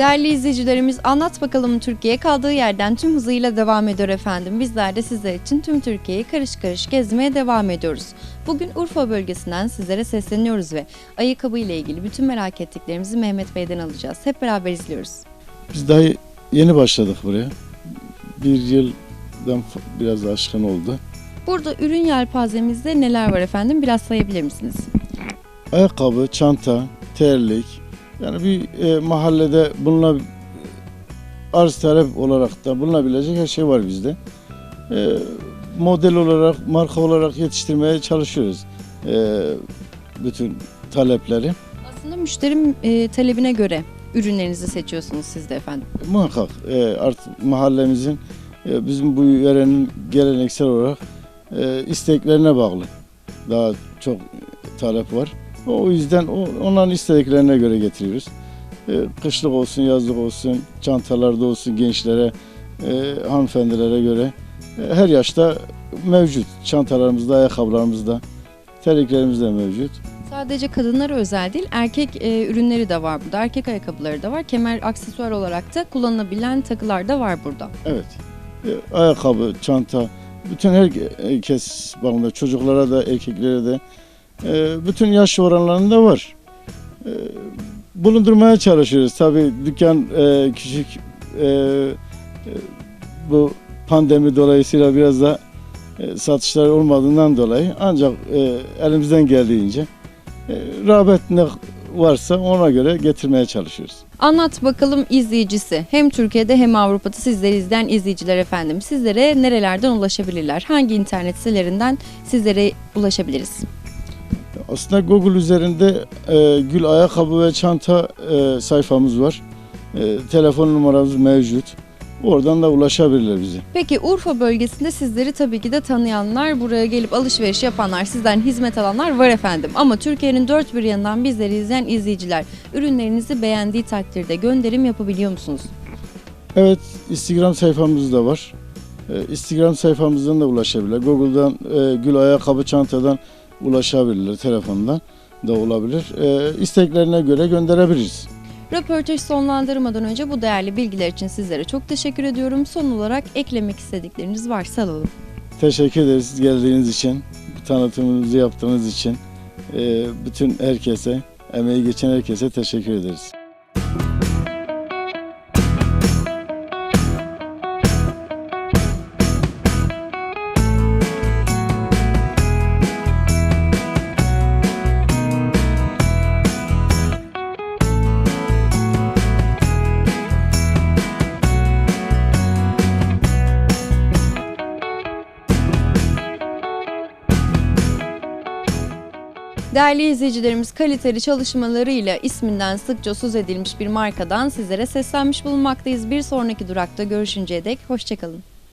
Değerli izleyicilerimiz Anlat Bakalım Türkiye kaldığı yerden tüm hızıyla devam ediyor efendim. Bizler de sizler için tüm Türkiye'yi karış karış gezmeye devam ediyoruz. Bugün Urfa bölgesinden sizlere sesleniyoruz ve ayakkabı ile ilgili bütün merak ettiklerimizi Mehmet Bey'den alacağız. Hep beraber izliyoruz. Biz daha yeni başladık buraya. Bir yıldan biraz aşkın oldu. Burada ürün yelpazemizde neler var efendim? Biraz sayabilir misiniz? Ayakkabı, çanta, terlik. Yani bir e, mahallede bulunab arz talep olarak da bulunabilecek her şey var bizde. E, model olarak, marka olarak yetiştirmeye çalışıyoruz. E, bütün talepleri. Aslında müşteri e, talebine göre ürünlerinizi seçiyorsunuz siz de efendim. Muhakkak e, artık mahallemizin e, bizim bu yörenin geleneksel olarak e, isteklerine bağlı. Daha çok talep var. O yüzden onların istediklerine göre getiriyoruz. E, kışlık olsun, yazlık olsun, çantalarda olsun gençlere, e, hanımefendilere göre e, her yaşta mevcut. Çantalarımızda, ayakkabılarımızda, terliklerimiz de mevcut. Sadece kadınlara özel değil, erkek e, ürünleri de var burada. Erkek ayakkabıları da var. Kemer aksesuar olarak da kullanılabilen takılar da var burada. Evet. E, ayakkabı, çanta, bütün herkes bağında çocuklara da erkeklere de bütün yaş oranlarında var. E, bulundurmaya çalışıyoruz. Tabii dükkan e, küçük e, e, bu pandemi dolayısıyla biraz da satışlar olmadığından dolayı ancak elimizden geldiğince rağbet ne varsa ona göre getirmeye çalışıyoruz. Anlat bakalım izleyicisi. Hem Türkiye'de hem Avrupa'da sizleri izleyen izleyiciler efendim. Sizlere nerelerden ulaşabilirler? Hangi internet sitelerinden sizlere ulaşabiliriz? Aslında Google üzerinde e, gül ayakkabı ve çanta e, sayfamız var. E, telefon numaramız mevcut. Oradan da ulaşabilirler bize. Peki Urfa bölgesinde sizleri tabii ki de tanıyanlar, buraya gelip alışveriş yapanlar, sizden hizmet alanlar var efendim. Ama Türkiye'nin dört bir yanından bizleri izleyen izleyiciler ürünlerinizi beğendiği takdirde gönderim yapabiliyor musunuz? Evet, Instagram sayfamız da var. E, Instagram sayfamızdan da ulaşabilirler. Google'dan e, gül ayakkabı çantadan ulaşabilirler. Telefondan da olabilir. E, isteklerine göre gönderebiliriz. Röportaj sonlandırmadan önce bu değerli bilgiler için sizlere çok teşekkür ediyorum. Son olarak eklemek istedikleriniz varsa alalım. Teşekkür ederiz siz geldiğiniz için, tanıtımınızı yaptığınız için. E, bütün herkese, emeği geçen herkese teşekkür ederiz. Değerli izleyicilerimiz kaliteli çalışmalarıyla isminden sıkça söz edilmiş bir markadan sizlere seslenmiş bulunmaktayız. Bir sonraki durakta görüşünceye dek hoşçakalın.